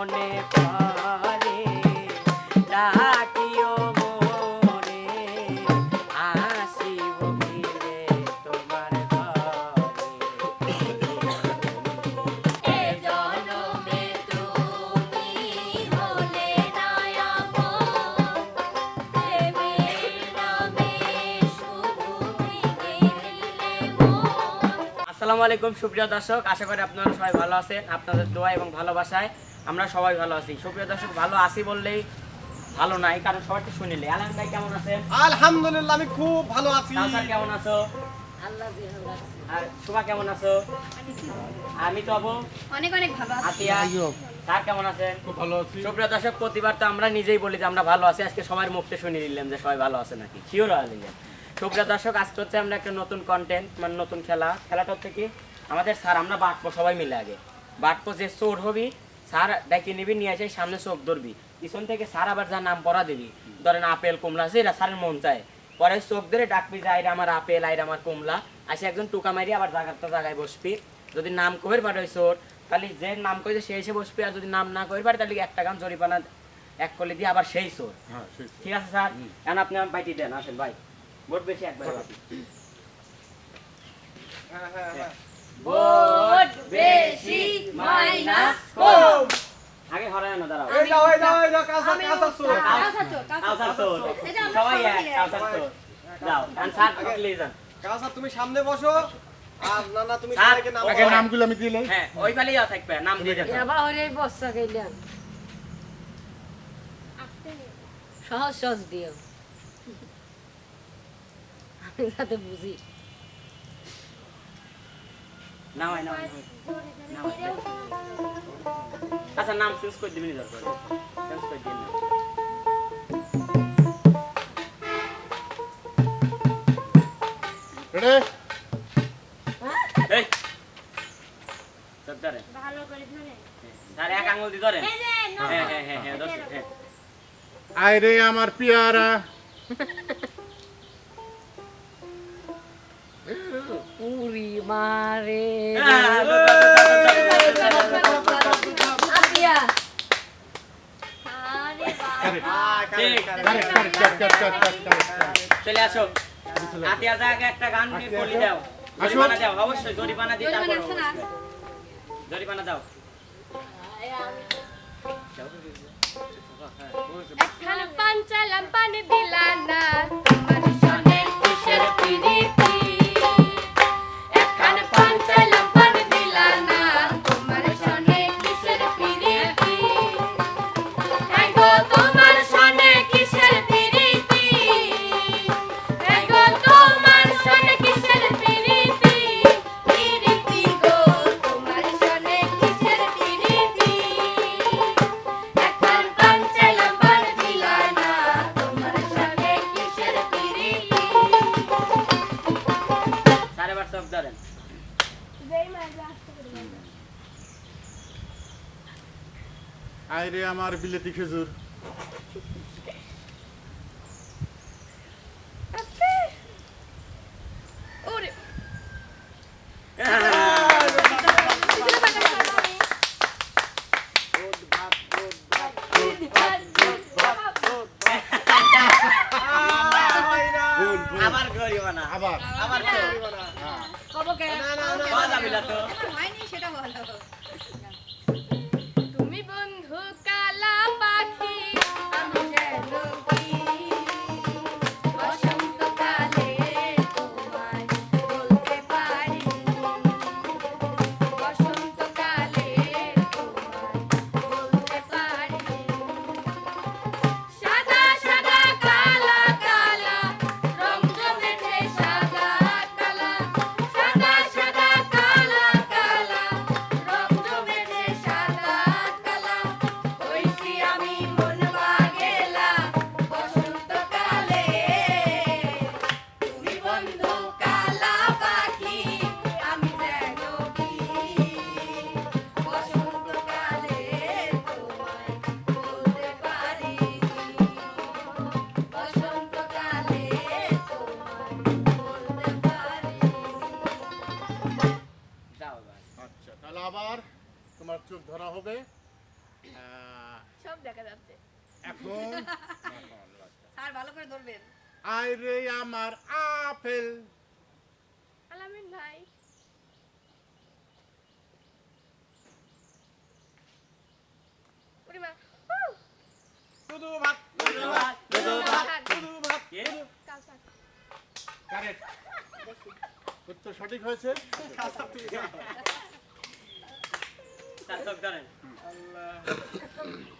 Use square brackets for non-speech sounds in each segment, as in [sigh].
মনে পড়ে ডাকিও মোরে আসিব ফিরে তোমার আসসালামু আলাইকুম সুপ্রিয় দর্শক আশা করি আপনারা সবাই ভালো আছেন। আপনাদের দোয়া এবং ভালোবাসায় আমরা সবাই ভালো আছি। সুপ্রিয় দর্শক ভালো আছি বললেই ভালো নাই কারণ সবাইকে শুনিলে আলাম ভাই কেমন আছেন? আলহামদুলিল্লাহ আমি খুব ভালো আছি। কেমন আছো? আর শুভা কেমন আছো? আমি তো আবু অনেক অনেক ভালো আছি। আতিয়া স্যার কেমন আছেন? খুব ভালো আছি। সুপ্রিয় দর্শক প্রতিবার তো আমরা নিজেই বলি যে আমরা ভালো আছি। আজকে সবার মুখতে শুনে নিলাম যে সবাই ভালো আছে নাকি। শিওর হয়ে নিলেন সুপ্রিয় দর্শক আজকে হচ্ছে আমরা একটা নতুন কন্টেন্ট মানে নতুন খেলা। খেলাটা হচ্ছে কি? আমাদের স্যার আমরা বাটবো সবাই মিলে আগে। বাটবো যে চোর হবি স্যার ডাকি নিবি নিয়ে এসে সামনে চোখ ধরবি। পিছন থেকে স্যার আবার যা নাম পড়া দিবি। ধরেন আপেল কমলা আছে এরা স্যারের মন চায়। পরে চোখ ধরে ডাকবি যে আইরা আমার আপেল আইরা আমার কমলা। আসে একজন টুকা মারি আবার জায়গাটা জায়গায় বসবি। যদি নাম কবের পারে চোর তাহলে যে নাম করেছে সে এসে বসবি আর যদি নাম না কবের পারে তাহলে একটা গান জরিপানা এক করলে দিয়ে আবার সেই চোর। হ্যাঁ ঠিক আছে স্যার? এখন আপনি আমার বাইটি দেন আসেন ভাই। ভোট বেশি একবার হ্যাঁ হ্যাঁ হ্যাঁ। ভোট বেশি মাইনাস কম। আগে হরায় না দাঁড়াও। এই দাও এই দাও এই দাও কাঁচা কাঁচা চোর। কাঁচা চোর, কাঁচা চোর। চোর। এই যে আমরা সবাই সবাই এক এক। চোর। যাও এখন প্লিজ কাঁচা তুমি সামনে বসো। আর না না তুমি সবাইকে নাম আগে নামগুলো আমি দিলে হ্যাঁ ওই থাকবে নাম দিয়ে গেলাম সহজ সহজ দিও। আমি যাতে বুঝি। নামাই নামাই আচ্ছা নাম চেঞ্জ করে দিবি দরকার চেঞ্জ করে দিন রেডি এই। সব ভালো করে ধরে। স্যার এক আঙুল দিয়ে ধরেন এই যে, হ্যাঁ হ্যাঁ হ্যাঁ হ্যাঁ হ্যাঁ। আয় রে আমার পিয়ারা। কারেক্ট কারেক্ট চলে আসো। আতিয়া জায়গা একটা গান বলি। দাও। আসো। জরিমানা দাও অবশ্যই জরিমানা দিতে জরিমানা দাও। একখান পান চালাম পান দিলা না তোমার সনে কিসের পিরিতি? আয় রে আমার এখন স্যার ভালো করে ধরবেন। আয় রে আমার আপেল। আলামিন ভাই। সঠিক হয়েছে? আল্লাহ।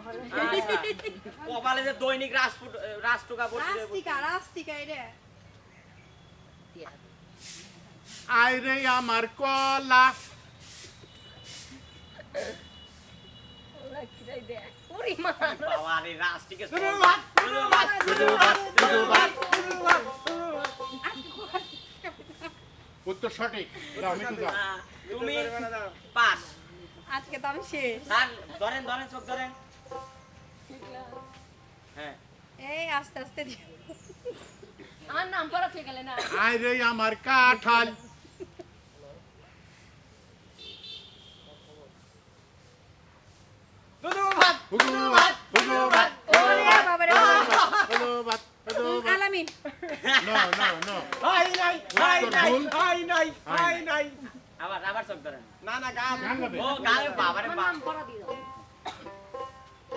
আচ্ছা। কপালে যে দৈনিক রাজপুট রাষ্ট্রকা রাস্তিকা রাস্তিকা এটা আইরে আমার কলা। উত্তর সঠিক। তুমি পাস। আজকে তো আমি শেষ। ধরেন ধরেন চোখ ধরেন। হ্যাঁ। এই আস্তে আস্তে আমার নাম আবার আবার সব ধরেন। না না গান ও গায়ে বাবারে বাবা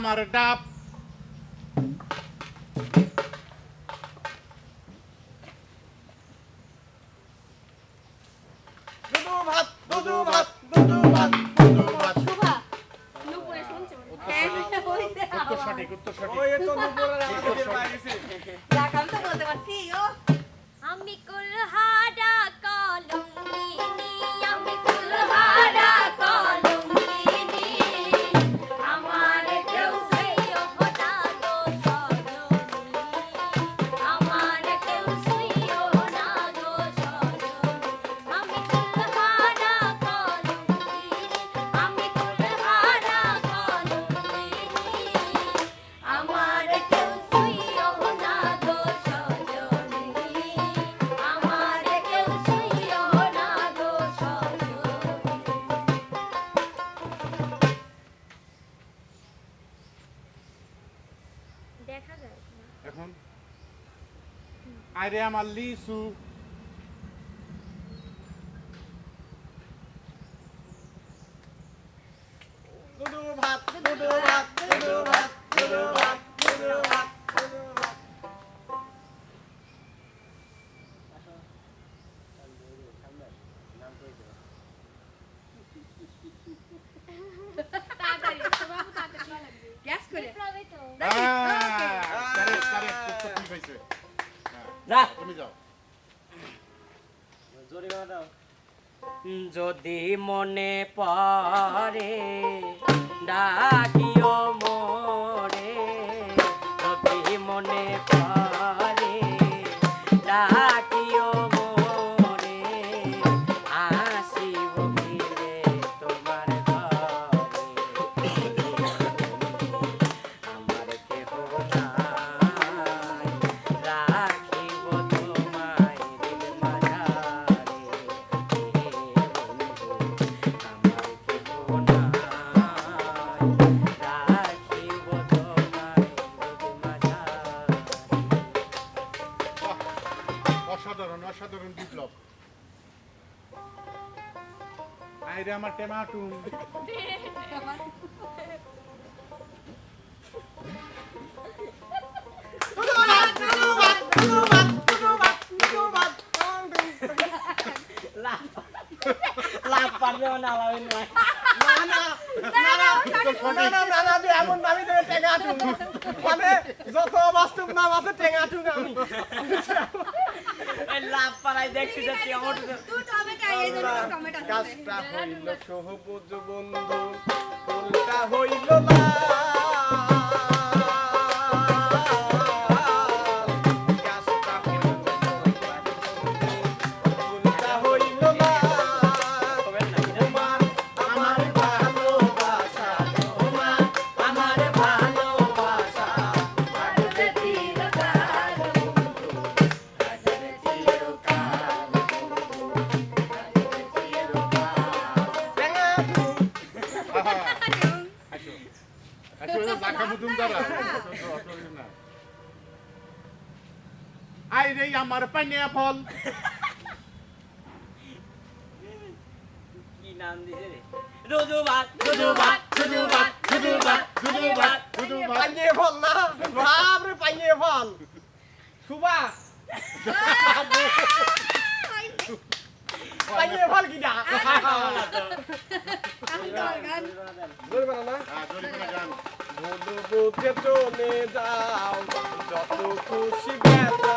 আমার ডাব I am a যদি মনে পারে ডাকি chama [laughs] যত নাম আছে দেখছি যে হইল সহবজ বন্ধু হইল না আমার পাইনিয়া ফল। কি নাম দিছে রে? রোজু ভাত রোজু ভাত রোজু ভাত রোজু ভাত বুকে চলে যাও যত খুশি বেড়া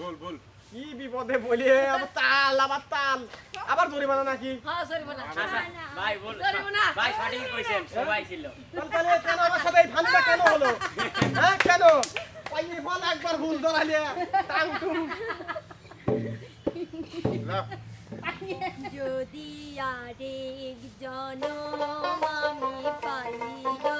বল বল। কি বিপদে বলে আবার তাল আবার তাল। আবার জরিমানা নাকি? হ্যাঁ জরিমানা। হ্যাঁ, ভাই বল। জরিমানা। ভাই সঠিক কইছেন সবাই ছিল। তাহলে কেন আমার সাথে এই ফান্ডা কেন হলো? হ্যাঁ কেন? ওই একবার ভুল ধরালে। যদি আরেক জনম আমি পাইয়া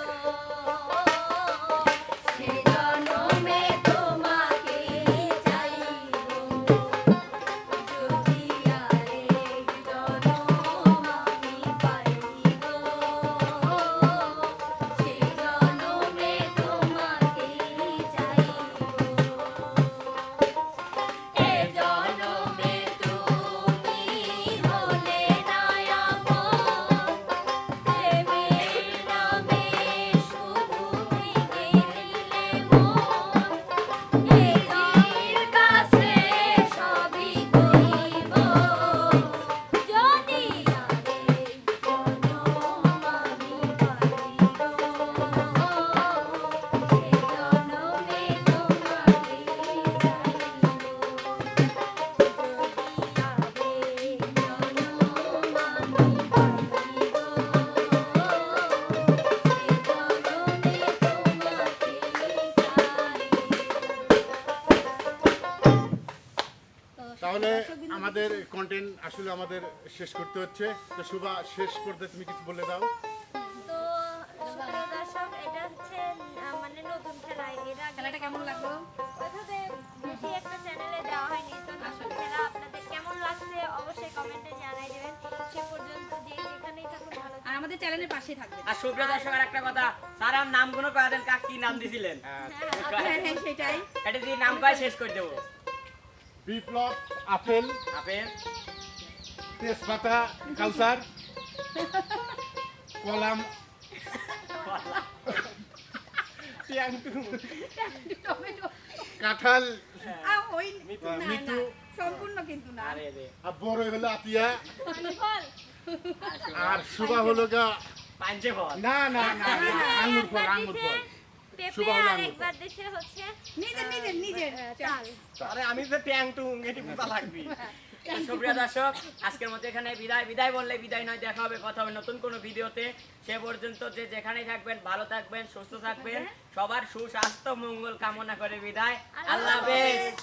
আমাদের শেষ করতে হচ্ছে। তো শুভা শেষ করতে তুমি কিছু বলে দাও। তো সুপ্রিয় দর্শক এটা হচ্ছে আহ, মানে নতুন খেলা। এর আগে খেলাটা কেমন লাগল? ওইভাবে বেশি একটা চ্যানেলে দেওয়া হয়নি। তো নতুন খেলা আপনাদের কেমন লাগছে অবশ্যই কমেন্টে জানাই দেবেন। সে পর্যন্ত যে যেখানেই থাকুন ভালো আর আমাদের চ্যানেলের পাশেই থাকবে আর সুপ্রিয় দর্শক আর একটা কথা স্যার কয়ে দেন কাক কি নাম দিছিলেন। হ্যাঁ হ্যাঁ সেটাই। এটা দিয়ে নাম কয়ে শেষ করে দেবো। বিপ্লব আপেল। আপেল। তেজপাতা কাউসার কলাম। কাঁঠাল। না, সম্পূর্ণ কিন্তু না আর বড় হলো আতিয়া। আর শুভা হলো গা না না না না, আঙ্গুর ফল আঙ্গুর ফল। আমি তো ট্যাং টুং এটি পোতা লাগবি। তো সুপ্রিয় দর্শক আজকের মতো এখানে বিদায়। বিদায় বললে বিদায় নয় দেখা হবে কথা হবে নতুন কোনো ভিডিওতে। সে পর্যন্ত যে যেখানেই থাকবেন ভালো থাকবেন সুস্থ থাকবেন। সবার সুস্বাস্থ্য মঙ্গল কামনা করে বিদায়। আল্লাহ হাফেজ।